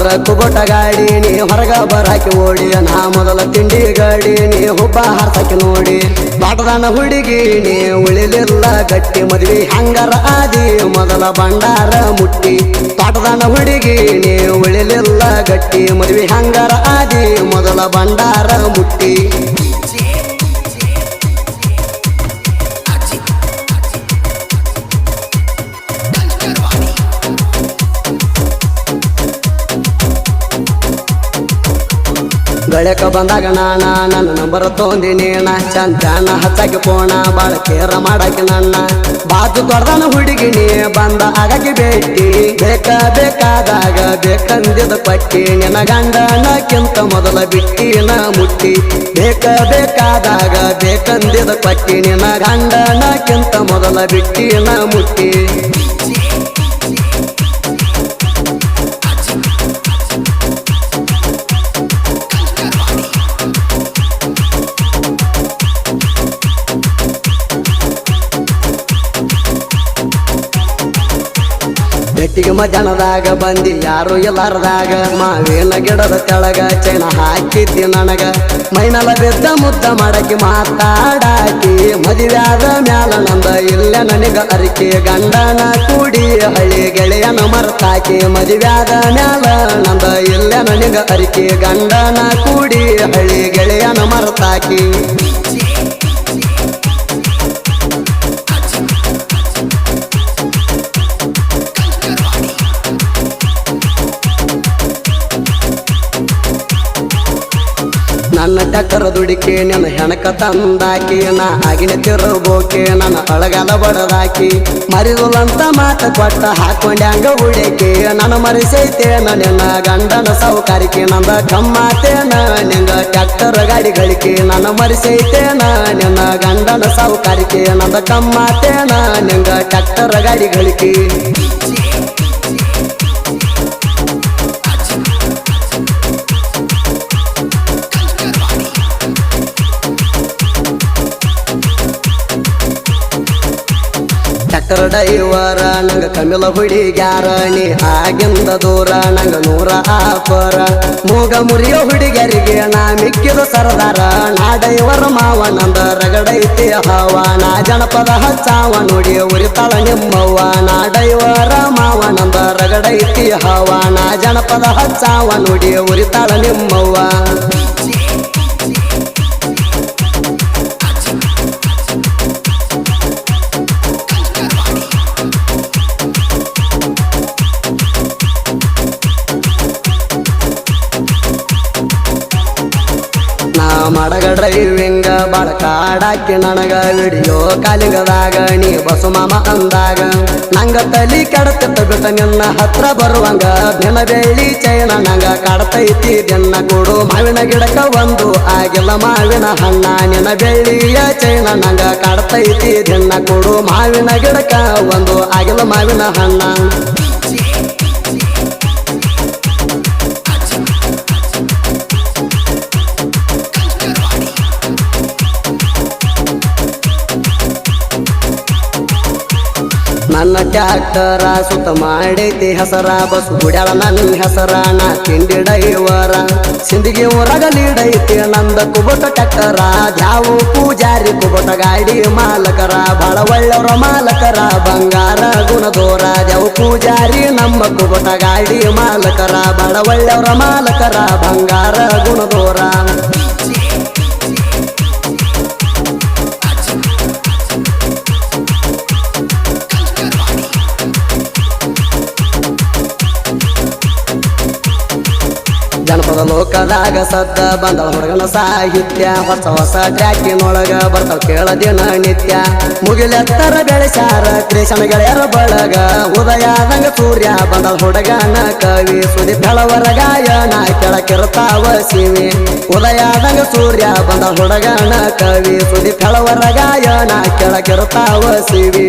ಬಂದ್ರ ಕುಗೊಟ ಗಾಡಿ, ನೀ ಹೊರಗ ಬರಾಕಿ ಓಡಿ, ನಾ ಮೊದಲ ತಿಂಡಿ ಗಾಡಿ, ನೀ ಹುಬ್ಬ ಹಾರ್ಸಕ್ಕೆ ನೋಡಿ. ಬಾಟದಾನ ಹುಡುಗಿ, ನೀ ಉಳಿಲಿಲ್ಲ ಗಟ್ಟಿ ಮದ್ವಿ, ಹಂಗರ ಆದಿ, ಮೊದಲ ಬಂಡಾರ ಮುಟ್ಟಿ. ಪಾಟದಾನ ಹುಡುಗಿ, ನೀ ಉಳಿಲಿಲ್ಲ ಗಟ್ಟಿ ಮದ್ವಿ, ಹಂಗರ ಆದಿ, ಮೊದಲ ಬಂಡಾರ ಮುಟ್ಟಿ. ಗಳಕ ಬಂದಾಗ ನಾನ ನನ್ನ ನಂಬರ್ ತೊಂದಿನಿ ನಾ ಚಂಚಾನ ಹತ್ತಾಕಿ ಪೋಣ, ಬಾಳ ಕೇರ ಮಾಡಾಕಿ ನನ್ನ. ಬಾಜು ದೊಡ್ಡದನ ಹುಡುಗಿನಿ, ಬಂದ ಆಗಕ್ಕೆ ಭೇಟಿ. ಬೇಕ, ಬೇಕಾದಾಗ ಬೇಕಂದಿದ ಪಟ್ಟಿ. ನಿನ್ನ ಗಂಡನಕ್ಕಿಂತ ಮೊದಲ ಬಿಟ್ಟಿನ ಮುಟ್ಟಿ. ಬೇಕ, ಬೇಕಾದಾಗ ಬೇಕಂದಿದ ಪಟ್ಟಿ. ನಿನ್ನ ಗಂಡನಕ್ಕಿಂತ ಮೊದಲ ಬಿಟ್ಟಿನ ಮುಟ್ಟಿ. ಬೆಟ್ಟಿಗೆ ಮಧ್ಯಾಹ್ನದಾಗ ಬಂದಿ, ಯಾರು ಎಲ್ಲಾರದಾಗ? ಮಾವಿನ ಗಿಡದ ತೆಳಗ ಚೈನ ಹಾಕಿದ್ದಿ ನನಗ. ಮೈನಲ ಬೆದ್ದ ಮುದ್ದ ಮಾಡಕ್ಕೆ ಮಾತಾಡಾಕಿ, ಮದುವೆ ಆದ ಮ್ಯಾಲ ನಂದ ಇಲ್ಲ ನನಗ ಅರಿಕೆ ಗಂಡನ ಕೂಡಿ, ಹಳ್ಳಿ ಗೆಳೆಯನ ಮರ್ತಾಕಿ ಆದ ಮ್ಯಾಲ ನಂದ ಇಲ್ಲ ನನಗ ಅರಿಕೆ ಗಂಡನ ಕೂಡಿ, ಹಳ್ಳಿ ಗೆಳೆಯನ ಮರ್ತಾಕಿ. ನನ್ನ ಚಕ್ಕರ ದುಡಿಕೆ, ನನ್ನ ಹೆಣಕ ತಂದಾಕಿ, ನಾ ಆಗಿನ ತಿರುಗೋಕೆ, ನನ್ನ ಅಳಗಲ ಬಡದಾಕಿ. ಮರಿದುಲಂತ ಮಾತ ಕೊಟ್ಟ ಹಾಕೊಂಡ್ಯಾಂಗ ಉಡಿಕೆ ನನ್ನ ಮರಿಸೈತೆ ನನ್ನ ಗಂಡನ ಸೌಕಾರಿಕೆ ನಂದ ಕಮ್ಮಾತೇನ ನಿಂದ ಗಾಡಿ ಗಳಿಕೆ, ನನ್ನ ಮರಿಸೈತೆ ನಿನ್ನ ಗಂಡನ ಸೌಕಾರಿಕೆ ನಂದ ಕಮ್ಮಾತೇನ ಟ್ಯಾಕ್ಟರ್ ಗಾಡಿ ಟ್ರ್ಯಾಕ್ಟರ್ ಡೈವರ ನಂಗ ಕಮಿಲ ಹುಡುಗ್ಯಾರ ನೀ ಆಗಿಂದ ದೂರ ನಂಗ ನೂರ ಆಪರ. ಮೂಗ ಮುರಿಯ ಹುಡುಗರಿಗೆ ನಾ ಮಿಕ್ಕಿದ ಸರದಾರ, ನಾ ಡೈವರ್ ಮಾವ, ನಂದ ರಗಡೈತಿ ಹಾವ, ನಾ ಜನಪದ ಹಚ್ಚಾವ, ನೋಡಿ ಉರಿತಾಳ ನಿಮ್ಮವ್ವ, ನಾ ಡೈವರ ಮಾವ, ನಂದ ರಗಡೈತಿ ಹಾವ, ನಾ ಜನಪದ ಹಚ್ಚಾವ, ನೋಡಿ ಉರಿತಾಳ ನಿಮ್ಮವ್ವ. ಮಾಡಗ ಡ್ರೈವಿಂಗ ಬಾಳ ಕಾಡಾಕಿ ನನಗ ವಿಡಿಯೋ ಕಾಲಿಗದಾಗ, ನೀ ಬಸು ಮಾಮ ಅಂದಾಗ, ನಂಗ ತಲಿ ಕಡತ ಬಿಟ್ಟ ನಿನ್ನ ಹತ್ರ ಬರುವಂಗ ದಿನ ಬೆಳ್ಳಿ ಚೈನ ನಂಗ ಕಾಡತೈತಿ ದಿನ ಕೊಡು ಮಾವಿನ ಗಿಡಕ ಒಂದು ಆಗಿಲ್ಲ ಮಾವಿನ ಹಣ್ಣ, ನಿನ್ನ ಬೆಳ್ಳಿಯ ಚೈನ ನಂಗ ಕಾಡತೈತಿ ದಿನ ಕೊಡು ಮಾವಿನ ಗಿಡಕ ಒಂದು ಆಗಿಲ್ಲ ಮಾವಿನ ಹಣ್ಣ. ನನ್ನ ಟ್ಯಾಕ್ಟರ ಸುತ್ತ ಮಾಡೈತಿ ಹೆಸರ, ಬಸ್ ಗುಡ್ಯಾಳ ನನ್ನ ಹೆಸರ, ನಾ ತಿಂಡಿ ಡೈವರ ಸಿಂದಿಗೆ ಊರಾಗ ನೀಡೈತಿ ನಂದ ಕುಬಟ ಟ್ಯಾಕ್ಟರ ಜಾವು ಪೂಜಾರಿ ಕುಬಟ ಗಾಡಿ ಮಾಲಕರ, ಬಾಳ ಒಳ್ಳೆಯವರ ಮಾಲಕರ, ಬಂಗಾರ ಗುಣದೋರ ಜಾವು ಪೂಜಾರಿ ನಮ್ಮ ಕುಬಟ ಗಾಡಿ ಮಾಲಕರ, ಬಾಳ ಒಳ್ಳೆಯವರ ಮಾಲಕರ, ಬಂಗಾರ ಗುಣದೋರ ಲೋಕದಾಗ ಸದ್ದ ಬಂದ ಹುಡುಗನ ಸಾಹಿತ್ಯ. ಹೊಸ ಹೊಸ ಟ್ರ್ಯಾಕಿನೊಳಗ ಬರ್ತಾವ ಕೇಳದಿನ ನಿತ್ಯ. ಮುಗಿಲೆತ್ತರ ಬೆಳೆಸಾರ ಕೃಷ್ಣ ಗೆಳೆಯರ ಬಳಗ. ಉದಯಾದಂಗ ಸೂರ್ಯ ಬಂದ ಹುಡುಗನ ಕವಿ. ಸುದಿ ಬೆಳವರ ಗಾಯನ ಕೆಳಕಿರ್ತಾವ ಸಿವಿ ಉದಯಾದಂಗ ಸೂರ್ಯ ಬಂದ ಹುಡುಗನ ಕವಿ. ಸುದಿ ಬೆಳವರ ಗಾಯನ ಕೆಳಕಿರ್ತಾವ ಸಿವಿ